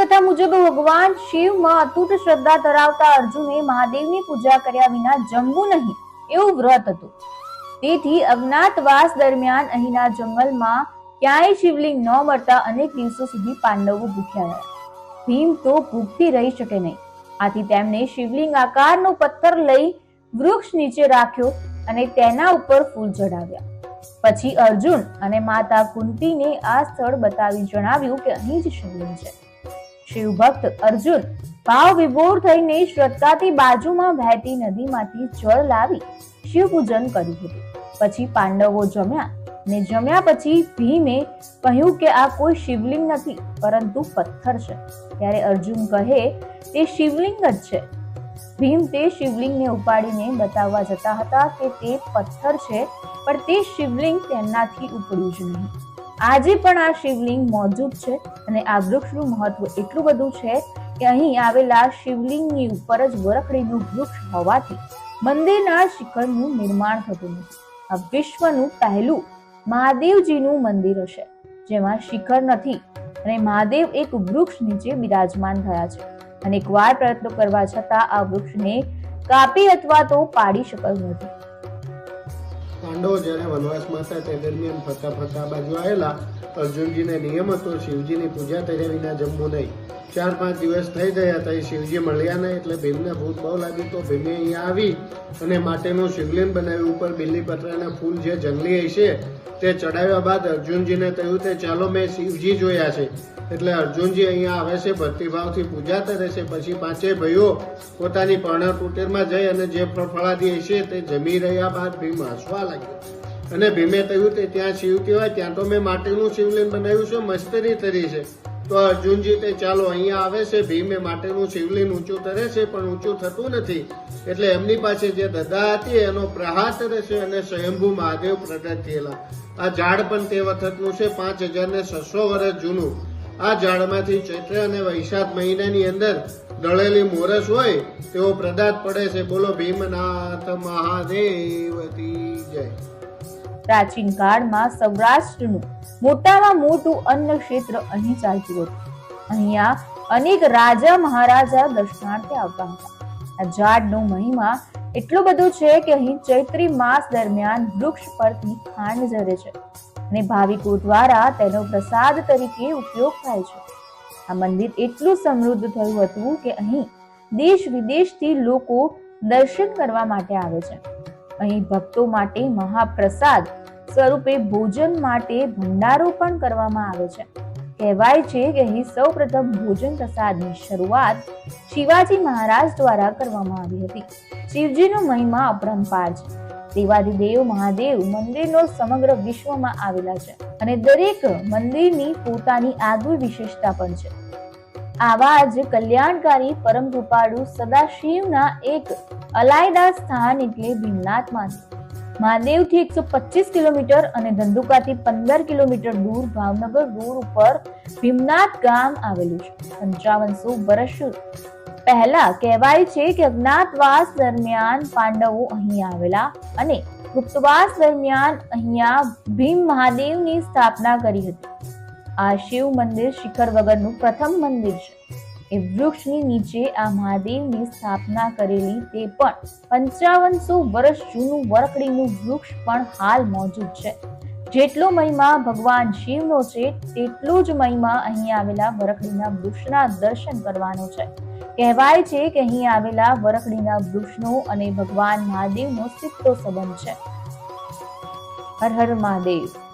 કથા મુજબ ભગવાન શિવમાં અતૂટ શ્રદ્ધા ધરાવતા અર્જુને મહાદેવની પૂજા કર્યા વિના જમવું નહીં એવું વ્રત હતું. તેથી અજ્ઞાતવાસ દરમિયાન અહીંના જંગલમાં ક્યાંય શિવલિંગ ન મળતા અનેક દિવસો સુધી પાંડવો ભૂખ્યા રહ્યા. ભીમ તો ભૂખથી રહી શકે નહીં. આથી તેમણે શિવલિંગ આકારનો પથ્થર લઈ વૃક્ષ નીચે રાખ્યો અને તેના ઉપર ફૂલ ચડાવ્યા પછી અર્જુન અને માતા કુંતીને આ સ્થળ બતાવી જણાવ્યું કે અહીં જ શિવલિંગ છે. શિવ ભક્ત અર્જુન ભાવ વિભોર થઈને શ્રદ્ધાથી બાજુમાં વહેતી નદીમાંથી જળ લાવી શિવ પૂજન કર્યું હતું. પછી પાંડવો જમ્યા ને જમ્યા પછી ભીમે કહ્યું કે આ કોઈ શિવલિંગ નથી, પરંતુ પથ્થર છે. ત્યારે અર્જુન કહે, તે શિવલિંગ જ છે. ભીમ તે શિવલિંગને ઉપાડીને બતાવવા જતા હતા કે તે પથ્થર છે, પણ તે શિવલિંગ તેમનાથી ઉપડ્યું જ નહીં. આજે પણ આ શિવલિંગ મોજૂદ છે અને આ વૃક્ષનું મહત્વ એટલું બધું છે કે અહીં આવેલા શિવલિંગની ઉપર જ વરખડીનું વૃક્ષ હોવાથી મંદિરના શિખરનું નિર્માણ થતું નથી. આ વિશ્વનું પહેલું મહાદેવજીનું મંદિર હશે, જેમાં શિખર નથી અને મહાદેવ એક વૃક્ષ નીચે બિરાજમાન થયા છે. અનેકવાર પ્રયત્નો કરવા છતાં આ વૃક્ષને કાપી અથવા તો પાડી શકાયું નથી. પાંડવો જ્યારે વનવાસમાં હતા તે દરમિયાન ફરતા ફરતા બાજુ આવેલા, અર્જુનજીને નિયમ હતો શિવજીની પૂજા કર્યા વિના જમવું નહીં. ચાર પાંચ દિવસ થઈ ગયા ત્યાં શિવજી મળ્યા નહીં એટલે ભીમને ભૂત બહુ લાગી તો ભીમે અહીંયા આવી અને માટેનું શિવલિંગ બનાવ્યું ઉપર બિલ્લીપત્રના ફૂલ જે જંગલી હશે તે ચડાવ્યા બાદ અર્જુનજીને કહ્યું તે ચાલો મેં શિવજી જોયા છે. એટલે અર્જુનજી અહીંયા આવે છે, ભક્તિભાવથી પૂજા કરે છે. પછી પાંચે ભાઈઓ પોતાની પર્ણ કુટીરમાં જઈ અને જે ફળાદી હશે તે જમી રહ્યા બાદ ભીમ હસવા લાગ્યો. અને ભીમે કહ્યું, તે ત્યાં શિવ કહેવાય, ત્યાં તો મેં માટીનું શિવલિંગ બનાવ્યું છે, મસ્તરી તરી છે. તો અર્જુનજી તે ચાલો અહીંયા આવે છે, ભીમે માટેનું શિવલિંગ ઊંચું તરે છે, પણ ઊંચું થતું નથી. એટલે એમની પાસે જે દદા હતી, એનો પ્રહાર કરે છે અને સ્વયંભૂ મહાદેવ પ્રગટ થયેલા. આ ઝાડ પણ તે વખતનું છે, પાંચ હજાર ને છસો વર્ષ જૂનું. આ ઝાડમાંથી ચૈત્ર અને વૈશાખ મહિનાની અંદર દળેલી મોરસ હોય તેવો પ્રદાત પડે છે. બોલો, ભીમનાથ મહાદેવતી જય. પ્રાચીન કાળમાં સૌરાષ્ટ્રનું મોટામાં મોટું અન્ન ક્ષેત્ર અહીં ચાલતું હતું. અહીંયા અનેક રાજા મહારાજા દર્શનાર્થે આવતા હતા. આ ઝાડનો મહિમા એટલો બધો છે કે અહીં ચૈત્રી માસ દરમિયાન વૃક્ષ પરથી ખાંડ ઝરે છે. અને ભાવિકો દ્વારા તેનો પ્રસાદ તરીકે ઉપયોગ થાય છે. આ મંદિર એટલું સમૃદ્ધ થયું હતું કે અહીં દેશ વિદેશથી લોકો દર્શન કરવા માટે આવે છે. અહીં ભક્તો માટે મહાપ્રસાદ સ્વરૂપે ભોજન માટે ભંડારો પણ કરવામાં આવે છે. કહેવાય છે કે અહીં સૌપ્રથમ ભોજન પ્રસાદની શરૂઆત શિવાજી મહારાજ દ્વારા કરવામાં આવી હતી. શિવજીનો મહિમા અપરંપાર છે. દેવાધિદેવ મહાદેવ મંદિરનો સમગ્ર વિશ્વમાં આવેલા છે અને દરેક મંદિરની પોતાની આગવી વિશેષતા પણ છે. આવા જ કલ્યાણકારી પરમ કૃપાળુ સદાશિવના એક અલાયદા સ્થાન એટલે ભીમનાથમાંથી મહાદેવથી એકસો પચીસ કિલોમીટર અને ધંધુકાથી પંદર કિલોમીટર દૂર ભાવનગર રોડ ઉપર ભીમનાથ ગામ આવેલું છે. પંચાવનસો વર્ષ પહેલા કહેવાય છે કે અજ્ઞાતવાસ દરમિયાન પાંડવો અહીં આવેલા અને ગુપ્તવાસ દરમિયાન અહીંયા ભીમ મહાદેવની સ્થાપના કરી હતી. આ શિવ મંદિર શિખર વગરનું પ્રથમ મંદિર છે. એ વૃક્ષની નીચે આ મહાદેવની સ્થાપના કરેલી તે પણ પંચાવનસો વર્ષ જૂનું વરકડીનું વૃક્ષ પણ હાલ મોજૂદ છે. જેટલો મહિમા ભગવાન શિવનો છે, તેટલો જ મહિમા અહીં આવેલા વરકડીના વૃક્ષના દર્શન કરવાનો છે. કહેવાય છે કે અહીં આવેલા વરખડીના વૃક્ષનો અને ભગવાન મહાદેવનો સીધો સંબંધ છે. હર હર મહાદેવ.